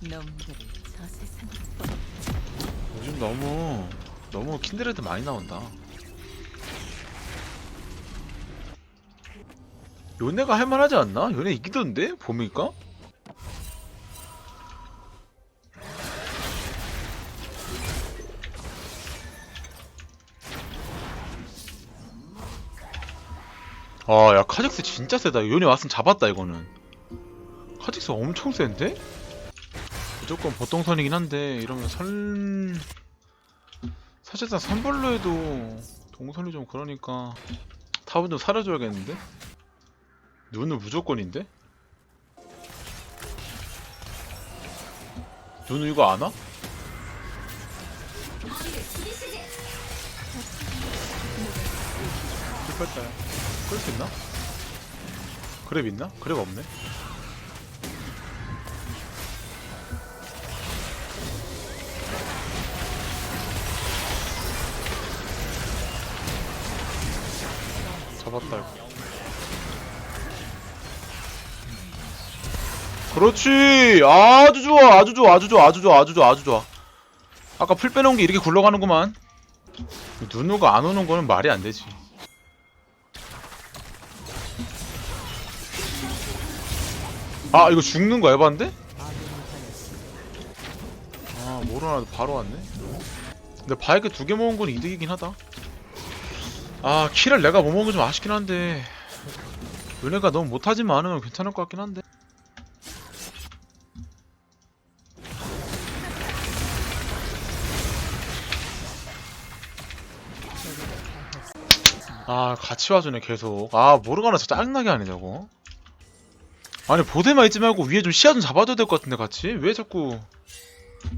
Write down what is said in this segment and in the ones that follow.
놈들을 저뻗 요즘 너무 너무 킨드레드 많이 나온다. 요네가 할만하지 않나? 요네 이기던데? 보니까? 아, 야, 카직스 진짜 세다. 요네 왔으면 잡았다, 이거는. 카직스 엄청 센데? 무조건 보통 선이긴 한데, 이러면 선... 사실상 선불로 해도 동선이 좀 그러니까 탑은 좀 사려줘야겠는데? 눈은 무조건인데? 눈은 이거 안 와? 실패했다 끌수 있나? 그랩 있나? 그랩 없네 잡았다. 이거 그렇지! 아주 좋아 아주 좋아 아주 좋아 아주 좋아 아주 좋아 아주 좋아. 아까 풀 빼놓은 게 이렇게 굴러가는구만. 누누가 안 오는 거는 말이 안 되지. 아 이거 죽는 거 에반데? 아 모르나도 바로 왔네. 근데 바이크 두 개 모은 건 이득이긴 하다 아 키를 내가 못 먹은 게 좀 아쉽긴 한데. 은혜가 너무 못하지만 않으면 괜찮을 것 같긴 한데. 아 같이 와주네 계속. 아 모르가나 진짜 짜증나게 하네 저거. 아니 보세만 있지 말고 위에 좀 시야 좀 잡아줘야 될 것 같은데 같이? 왜 자꾸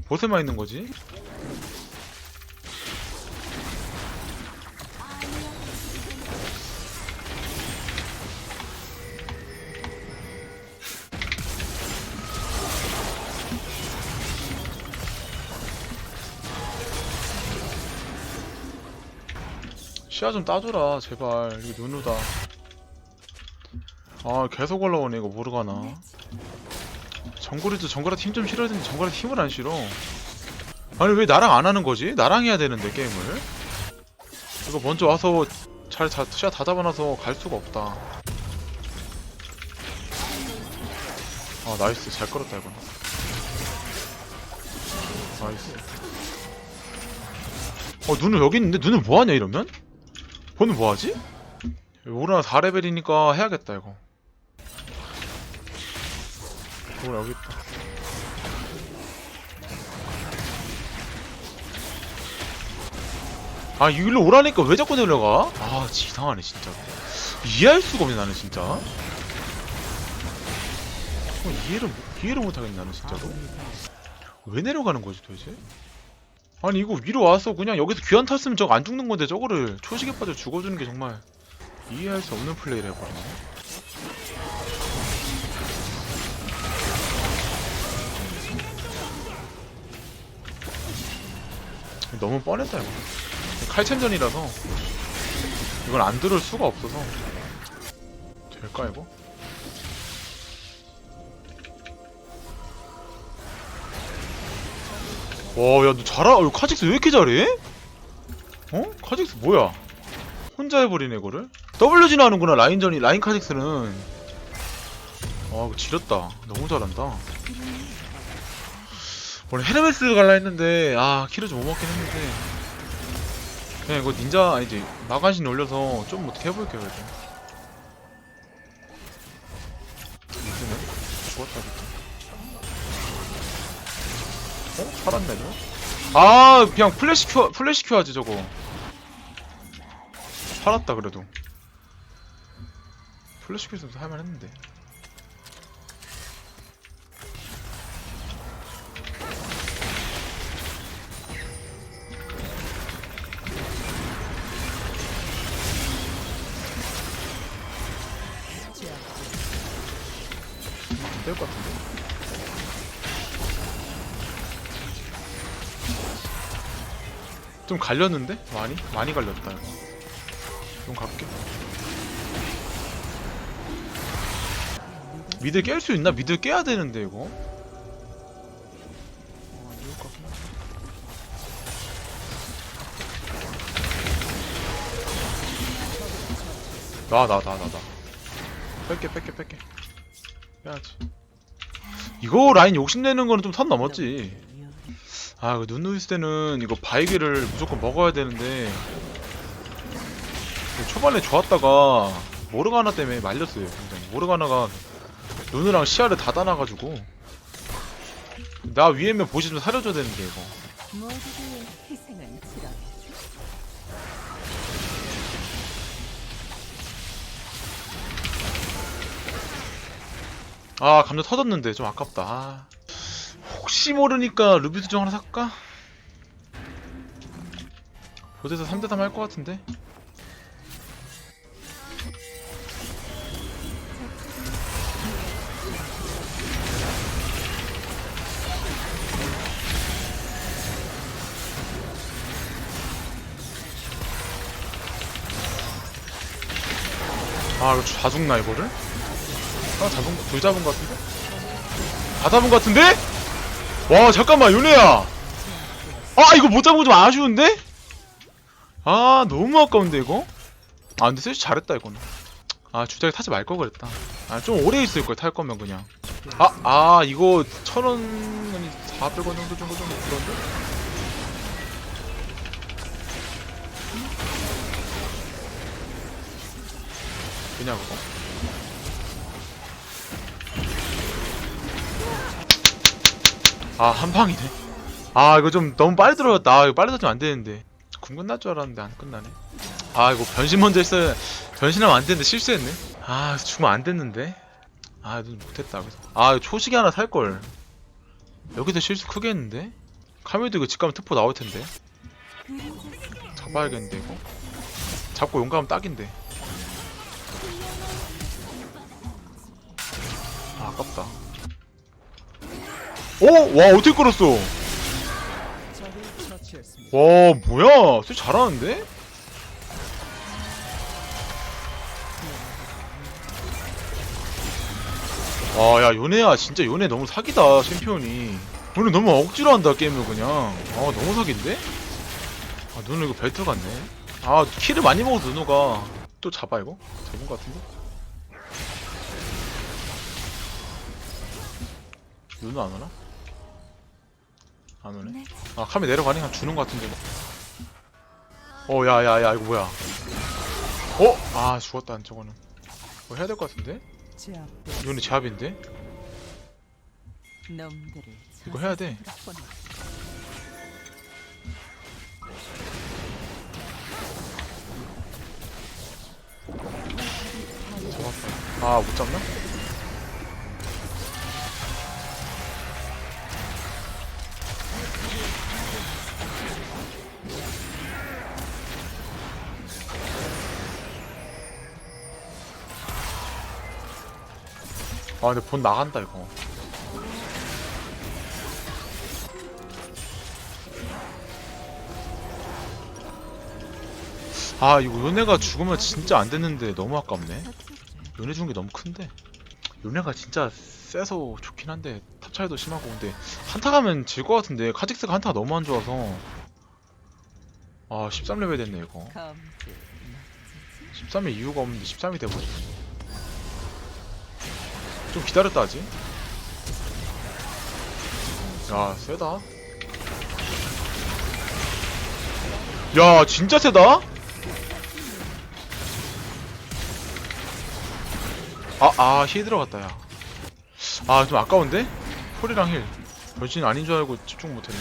보세만 있는 거지? 시야 좀 따줘라 제발. 이거 누누다. 아 계속 올라오네 이거 모르가나. 정글이도 정글한테 힘 좀 실어야 되는데 정글한테 힘을 안 실어. 아니 왜 나랑 안 하는 거지? 나랑 해야 되는데 게임을. 이거 먼저 와서 잘 자, 시야 다 잡아놔서 갈 수가 없다. 아 나이스. 잘 끌었다 이거 나이스. 어 눈을 여기 있는데? 눈을 뭐하냐 이러면? 보는 뭐하지? 오르나 4레벨이니까 해야겠다 이거 오르나 여기 있다 아 이길로 오라니까 왜 자꾸 내려가? 아 이상하네 진짜 이해할 수가 없네 나는 진짜 어, 이해를 못- 이해를 못하겠네 나는 진짜로 왜 내려가는 거지 도대체? 아니 이거 위로 와서 그냥 여기서 귀환 탔으면 저거 안 죽는 건데 저거를. 초식에 빠져 죽어주는 게 정말 이해할 수 없는 플레이를 해버리네. 너무 뻔했다 이거. 칼챔전이라서 이건 안 들을 수가 없어서. 될까 이거? 와, 야, 너 잘하, 어, 카직스 왜 이렇게 잘해? 어? 카직스 뭐야? 혼자 해버리네, 이거를? WG는 하는구나, 라인전이, 라인 카직스는. 아, 지렸다. 너무 잘한다. 원래 헤르메스 갈라 했는데, 아, 키를 좀 못 먹긴 했는데. 그냥 이거 닌자, 아니지, 마간신 올려서 좀 어떻게 해볼게요, 그래도. 죽었다. 어? 살았네 저? 아 그냥 플래시 큐 플래시 큐 하지 저거 살았다 그래도 플래시 큐 있으면 할만했는데 좀 갈렸는데? 많이? 많이 갈렸다 이거 좀 갈게 미드 깰 수 있나? 미드 깨야 되는데 이거. 나 나 나 나나 뺄게 뺄게 뺄게 빼야지 이거 라인 욕심내는 거는 좀 선 넘었지 아, 그 눈누이스 때는 이거 바이기를 무조건 먹어야 되는데 초반에 좋았다가 모르가나 때문에 말렸어요. 굉장히. 모르가나가 눈이랑 시야를 닫아놔가지고 나 위에면 보시 좀 사려줘야 되는데 이거. 아 감자 터졌는데 좀 아깝다. 아. 혹시 모르니까 루비 수정 하나 살까? 보드에서 3대3 할 것 같은데? 아 이거 다 죽나 이거를? 하나 잡은 거, 둘 잡은 거 같은데? 다 잡은 거 같은데? 와 잠깐만 요네야 아 이거 못 잡은 거 좀 아쉬운데? 아 너무 아까운데 이거? 아 근데 셋이 잘했다 이거는 아 주작에 타지 말 걸 그랬다 아 좀 오래 있을 걸탈 거면 그냥 아아 이거 천원 아니 400원 정도 정도 좀 그런데? 그냥 그거 아 한방이네. 아 이거 좀 너무 빨리 들어갔다. 아 이거 빨리 들어가면 안 되는데. 궁 끝날 줄 알았는데 안 끝나네. 아 이거 변신 먼저 했어야 변신하면 안 되는데 실수했네. 아 죽으면 안 됐는데. 아 눈 못했다. 아 이거 초식이 하나 살걸. 여기서 실수 크게 했는데? 카밀도 이거 집 가면 특포 나올 텐데. 잡아야겠는데 이거? 잡고 용감하면 딱인데. 아 아깝다 오! 와 어떻게 끌었어 와 뭐야 쟤 잘하는데? 와야 요네야 진짜 요네 너무 사기다 챔피언이 오늘 너무 억지로 한다 게임을 그냥 아 너무 사기인데? 아 누누 이거 벨트 같네 아 킬을 많이 먹어서 누누가 또 잡아 이거? 잡은 것 같은데? 누누 안 오나? 안 오네 내아 카메 내려가니 한 주는 것 같은데 어 야야야 이거 뭐야 어? 아 죽었다 저거는 뭐 해야 될 것 같은데? 이거는 제압인데? 이거 해야 돼. 저승으로 보내. 잡았다 아못 잡나? 아 근데 본 나간다 이거. 아 이거 요네가 죽으면 진짜 안 됐는데 너무 아깝네. 요네 준게 너무 큰데. 요네가 진짜 세서 좋긴 한데 탑 차이도 심하고. 근데 한타 가면 질 것 같은데 카직스가 한타가 너무 안 좋아서. 아 13레벨 됐네 이거. 검지 13에 이유가 없는데 13이 돼버렸네 좀 기다렸다 하지? 야 세다. 야 진짜 세다? 아아 힐 들어갔다 야아 좀 아까운데? 폴이랑 힐. 변신 아닌 줄 알고 집중 못했네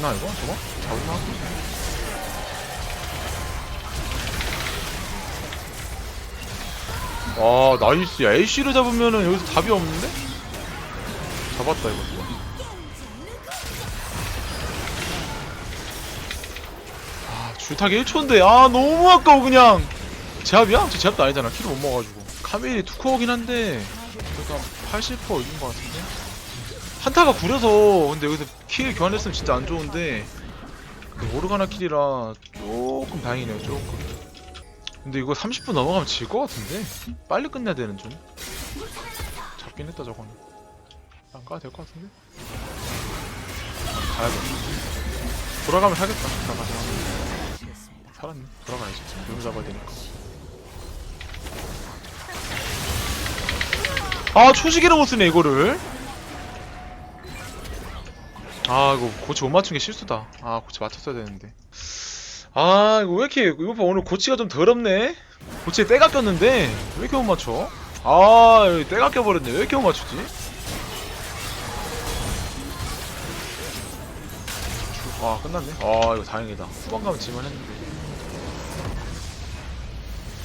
죽나 이거? 저거? 잡을만 아 나이스. 야 애쉬를 잡으면은 여기서 답이 없는데? 잡았다 이거 누가. 아 줄타기 1초인데 아 너무 아까워 그냥. 제압이야? 제 제압도 아니잖아. 킬을 못 먹어가지고. 카멜이 투코어긴 한데 그래도 한80% 이긴 것 같은데 한타가 구려서 근데 여기서 킬 교환했으면 진짜 안 좋은데 모르가나 킬이라 조금 다행이네요 조금. 근데 이거 30분 넘어가면 질 것 같은데? 빨리 끝내야 되는 좀 잡긴 했다 저거는. 안 가도 될 것 같은데? 아, 가야겠다 돌아가면 사겠다. 돌아가자 살았네. 돌아가야지. 용을 잡아야 되니까. 아못 쓰네 이거를 아 이거 고치 못 맞춘 게 실수다. 아 고치 맞췄어야 되는데. 아 이거 왜 이렇게 이거 봐 오늘 고치가 좀 더럽네? 고치에 때가 꼈는데 왜 이렇게 못 맞춰? 아 여기 때가 껴버렸네. 왜 이렇게 못 맞추지? 아 끝났네. 아 이거 다행이다. 후반 가면 질만 했는데